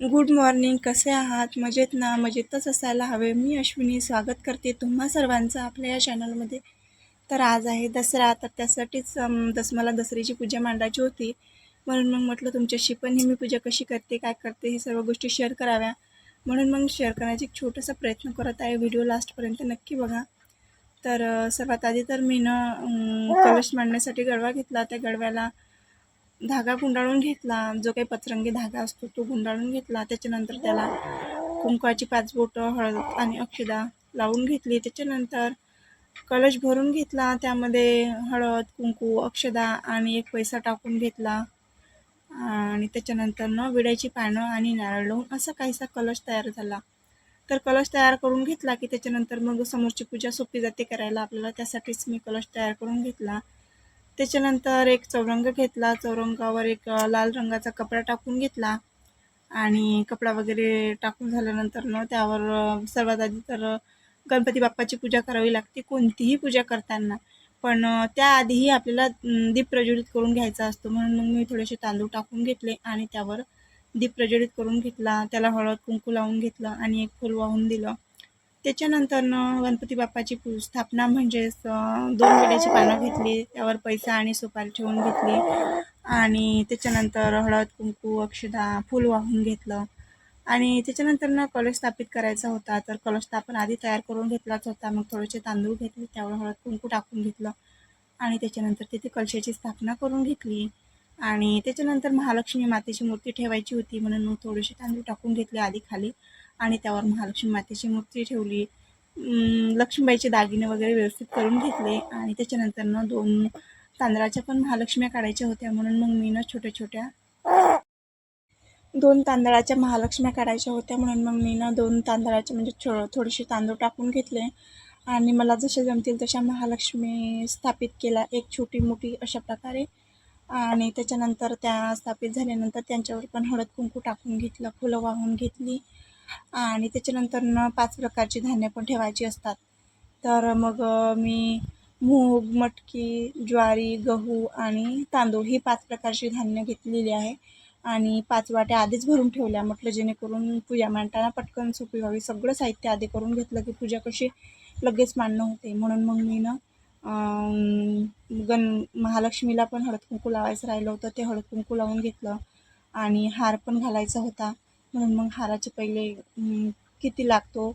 Good morning कसे आहात? मजेत ना? मजेतच असायला हवे. मी अश्विनी. स्वागत करते तुम्हा सर्वांचं आपल्या या चॅनलमध्ये तर आज आहे दसरा. तर त्यासाठीच दस मला दसऱ्याची पूजा मांडायची होती. म्हणून मग म्हटलं तुमच्याशी पण ही मी पूजा कशी करते काय करते हे सर्व गोष्टी शेअर कराव्या. म्हणून मग शेअर करण्याचा एक छोटासा प्रयत्न करत आहे. व्हिडिओ लास्टपर्यंत नक्की बघा. तर सर्वात आधी तर मी ना कलश मांडण्यासाठी गडवा घेतला. त्या गडव्याला धागा गुंडाळून घेतला. जो काही पचरंगी धागा असतो तो गुंडाळून घेतला. त्याच्यानंतर त्याला कुंकवाची पाच बोटं हळद आणि अक्षदा लावून घेतली. त्याच्यानंतर कलश भरून घेतला. त्यामध्ये हळद कुंकू अक्षदा आणि एक पैसा टाकून घेतला. आणि त्याच्यानंतर न विड्याची पानं आणि नारळ लावून असा काहीसा कलश तयार झाला. तर कलश तयार करून घेतला की त्याच्यानंतर मग समोरची पूजा सोपी जाते करायला. आपल्याला त्यासाठीच मी कलश तयार करून घेतला. त्याच्यानंतर एक चौरंग घेतला. चौरंगावर एक लाल रंगाचा कपडा टाकून घेतला. आणि कपडा वगैरे टाकून झाल्यानंतर न त्यावर सर्वात आधी तर गणपती बाप्पाची पूजा करावी लागते कोणतीही पूजा करताना. पण त्याआधीही आपल्याला दीप प्रज्वलित करून घ्यायचा असतो. म्हणून मग मी थोडेसे तांदूळ टाकून घेतले आणि त्यावर दीप प्रज्वलित करून घेतला. त्याला हळद कुंकू लावून घेतलं आणि एक फूल वाहून दिलं. त्याच्यानंतर गणपती बाप्पाची पू स्थापना म्हणजेच दोन विड्याची पानं घेतली त्यावर पैसा आणि सुपारी ठेवून घेतली आणि त्याच्यानंतर हळद कुंकू अक्षदा फूल वाहून घेतलं. आणि त्याच्यानंतर ना कलश स्थापित करायचा होता तर कलश स्थापन आधी तयार करून घेतलाच होता. मग थोडेसे तांदूळ घेतले त्यावर हळद कुंकू टाकून घेतलं आणि त्याच्यानंतर तिथे कलशाची स्थापना करून घेतली. आणि त्याच्यानंतर महालक्ष्मी मातेची मूर्ती ठेवायची होती म्हणून मग थोडेसे तांदूळ टाकून घेतले आधी खाली. आणि त्यावर महालक्ष्मी मातेची मूर्ती ठेवली. लक्ष्मीबाईचे दागिने वगैरे व्यवस्थित करून घेतले आणि त्याच्यानंतर ना दोन तांदळाच्या पण महालक्ष्म्या काढायच्या होत्या म्हणून मग मी ना छोट्या छोट्या दोन तांदळाच्या महालक्ष्म्या काढायच्या होत्या म्हणून मग मी ना दोन तांदळाचे म्हणजे छो थोडेसे तांदूळ टाकून घेतले. आणि मला जसे जमतील तशा महालक्ष्मी स्थापित केल्या. एक छोटी मोठी अशा प्रकारे. आणि त्याच्यानंतर त्या स्थापित झाल्यानंतर त्यांच्यावर पण हळद कुंकू टाकून घेतलं फुलं वाहून घेतली. आणि त्याच्यानंतर न पाच प्रकारची धान्य पण ठेवायची असतात. तर मग मी मूग मटकी ज्वारी गहू आणि तांदूळ ही पाच प्रकारची धान्य घेतलेली आहे. आणि पाच वाट्या आधीच भरून ठेवल्या म्हटलं जेणेकरून पूजा मांडताना पटकन सोपी व्हावी. सगळं साहित्य आधी करून घेतलं की पूजा कशी लगेच मांडणं होते. म्हणून मग मी ना गण महालक्ष्मीला पण हळद कुंकू लावायचं राहिलं होतं. ते हळद कुंकू लावून घेतलं आणि हार पण घालायचा होता. म्हणून मग हाराचे पहिले किती लागतो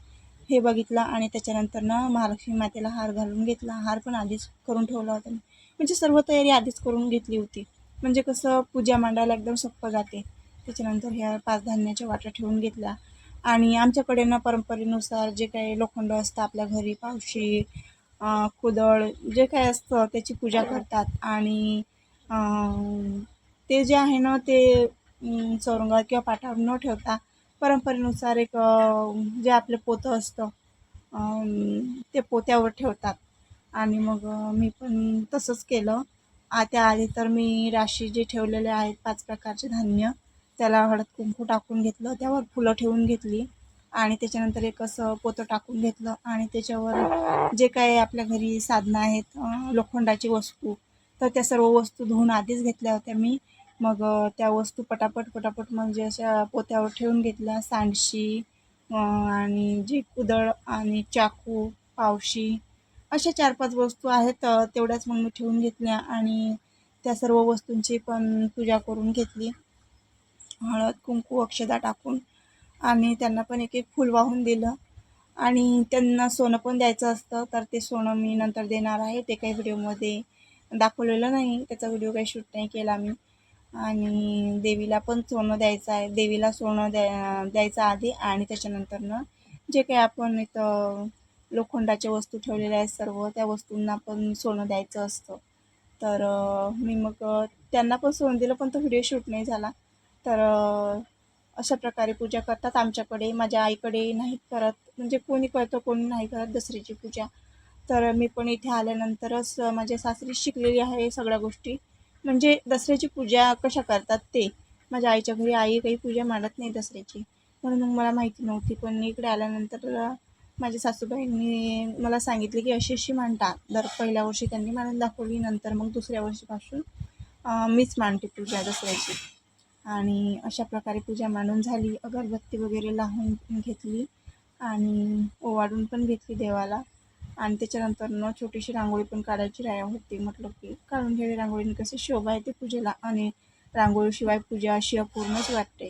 हे बघितलं आणि त्याच्यानंतर ना महालक्ष्मी मातेला हार घालून घेतला. हार पण आधीच करून ठेवला होता. मी म्हणजे सर्व तयारी आधीच करून घेतली होती. म्हणजे कसं पूजा मांडायला एकदम सोपं जाते. त्याच्यानंतर ह्या पाच धान्याच्या वाट्या ठेवून घेतल्या. आणि आमच्याकडे ना परंपरेनुसार जे काही लोखंड असतं आपल्या घरी पावशी कुदळ जे काही असतं त्याची पूजा करतात. आणि ते जे आहे ना ते चौरंगावर किंवा पाठावर न ठेवता परंपरेनुसार एक जे आपलं पोतं असतं ते पोत्यावर ठेवतात. आणि मग मी पण तसंच केलं. त्याआधी तर मी राशी जे ठेवलेले आहेत पाच प्रकारचे धान्य त्याला हळद कुंकू टाकून घेतलं त्यावर फुलं ठेवून घेतली. आणि त्याच्यानंतर एक असं पोतं टाकून घेतलं. आणि त्याच्यावर जे काही आपल्या घरी साधनं आहेत लोखंडाची वस्तू तर त्या सर्व वस्तू धुवून आधीच घेतल्या होत्या मी. मग त्या वस्तू पटापट पटापट म्हणजे अशा पोत्यावर ठेवून घेतल्या. सांडशी आणि जे कुदळ आणि चाकू पावशी अशा चार पाच वस्तू आहेत. तेवढ्याच मग मी ठेवून घेतल्या आणि त्या सर्व वस्तूंची पण पूजा करून घेतली. हळद कुंकू अक्षदा टाकून आणि त्यांना पण एक एक फूल वाहून दिलं. आणि त्यांना सोनं पण द्यायचं असतं तर ते सोनं मी नंतर देणार आहे. ते काही व्हिडिओमध्ये दाखवलेलं नाही. त्याचा व्हिडिओ काही शूट नाही केला मी. आणि देवीला पण सोनं द्यायचं आहे. देवीला सोनं द्या द्यायचं आधी आणि त्याच्यानंतरनं जे काही आपण इथं लोखंडाच्या वस्तू ठेवलेल्या आहेत सर्व त्या वस्तूंना पण सोनं द्यायचं असतं. तर मी मग त्यांना पण सोनं दिलं पण तो व्हिडिओ शूट नाही झाला. तर अशा प्रकारे पूजा करतात आमच्याकडे. माझ्या आईकडे नाही करत. म्हणजे कोणी करतं कोणी नाही करत दसऱ्याची पूजा. तर मी पण इथे आल्यानंतरच माझ्या सासरी शिकलेली आहे सगळ्या गोष्टी. म्हणजे दसऱ्याची पूजा कशा करतात ते. माझ्या आईच्या घरी आई काही पूजा मांडत नाही दसऱ्याची. म्हणून मग मला माहिती नव्हती. पण इकडे आल्यानंतर माझ्या सासूबाईंनी मला सांगितले की अशी अशी मांडतात दर पहिल्या वर्षी त्यांनी मांडून दाखवली. नंतर मग दुसऱ्या वर्षीपासून मीच मांडते पूजा दसऱ्याची. आणि अशा प्रकारे पूजा मांडून झाली. अगरबत्ती वगैरे लावून घेतली. आणि ओवाळून पण घेतली देवाला. आणि त्याच्यानंतर न छोटीशी रांगोळी पण काढायची राया होती. म्हटलं की काढून घ्यावी रांगोळीने. कशी शोभा येते पूजेला. आणि रांगोळीशिवाय पूजा अशी अपूर्णच वाटते.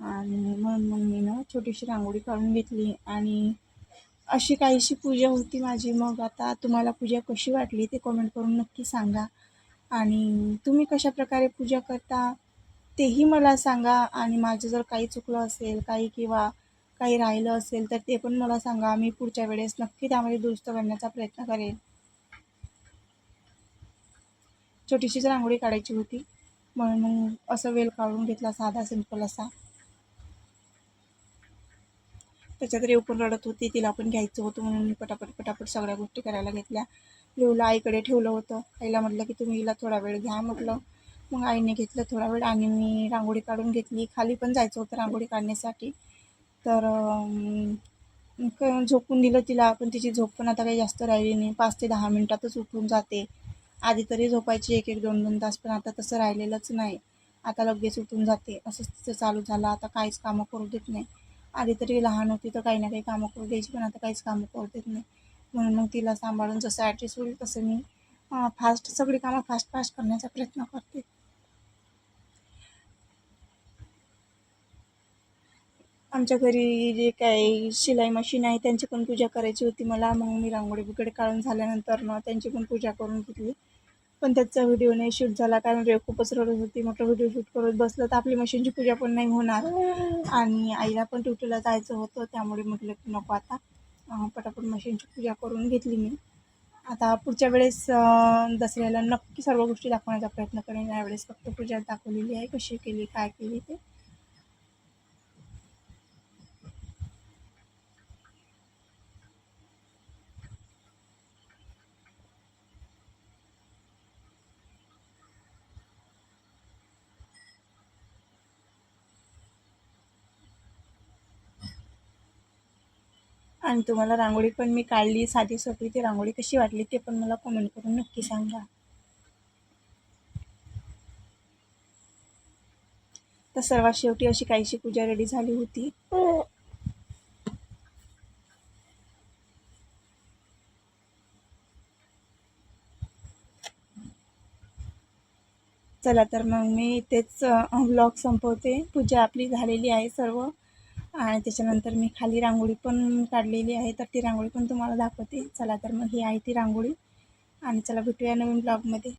आणि म्हणून मग मी ना छोटीशी रांगोळी काढून घेतली. आणि अशी काहीशी पूजा होती माझी. मग आता तुम्हाला पूजा कशी वाटली ते कमेंट करून नक्की सांगा. आणि तुम्ही कशा प्रकारे पूजा करता तेही मला सांगा. आणि माझं जर काही चुकलं असेल काही किंवा काही राहिलं असेल तर ते पण मला सांगा. मी पुढच्या वेळेस नक्की त्यामध्ये दुरुस्त करण्याचा प्रयत्न करेन. छोटीशीच रांगोळी काढायची होती. म्हणून मग असं वेल काढून घेतला साधा सिंपल असा. त्याच्यात रेव पण रडत होती. तिला पण घ्यायचं होतं म्हणून मी पटापट पटापट सगळ्या गोष्टी करायला घेतल्या. रेवला आईकडे ठेवलं होतं. आईला म्हटलं की तुम्ही हिला थोडा वेळ घ्या म्हटलं. मग आईने घेतलं थोडा वेळ आणि मी रांगोळी काढून घेतली. खाली पण जायचं होतं रांगोळी काढण्यासाठी. तर झोपून दिलं तिला. पण तिची झोप पण आता काही जास्त राहिली नाही. पाच ते दहा मिनटातच उठून जाते. आधी तरी झोपायची एक एक दोन दोन तास पण आता तसं राहिलेलंच नाही. आता लगेच उठून जाते. असंच तिचं चालू झालं. आता काहीच कामं करू देत नाही. आधी तरी लहान होती तर काही ना काही कामं करू द्यायची पण आता काहीच कामं करू देत नाही. म्हणून मग तिला सांभाळून जसं ॲडजस्ट होईल तसं मी फास्ट सगळी कामं फास्ट फास्ट करण्याचा प्रयत्न करते. आमच्या घरी जे काही शिलाई मशीन आहे त्यांची पण पूजा करायची होती मला. मग मी रांगोळी वगैरे काढून झाल्यानंतर ना त्यांची पण पूजा करून घेतली. पण त्याचा व्हिडिओ नाही शूट झाला कारण रेव खूपच रडत होती. म्हटलं व्हिडिओ शूट करत बसलं तर आपली मशीनची पूजा पण नाही होणार. आणि आईला पण ड्युटीला जायचं होतं त्यामुळे म्हटलं की नको आता. पटापट मशीनची पूजा करून घेतली मी. आता पुढच्या वेळेस दसऱ्याला नक्की सर्व गोष्टी दाखवण्याचा प्रयत्न करेन. यावेळेस फक्त पूजा दाखवलेली आहे कशी केली काय केली ते. आणि तुम्हाला रांगोळी पण मी काढली साधी सोपी ती रांगोळी कशी वाटली ते पण मला कमेंट करून नक्की सांगा. तर सर्वात शेवटी अशी काहीशी पूजा रेडी झाली होती. चला तर मग मी इथेच ब्लॉग संपवते. पूजा आपली झालेली आहे सर्व. आणि त्याच्यानंतर मी खाली रांगोळी पण काढलेली आहे. तर ती रांगोळी पण तुम्हाला दाखवते. चला तर मग ही आहे ती रांगोळी. आणि चला भेटूया नवीन ब्लॉगमध्ये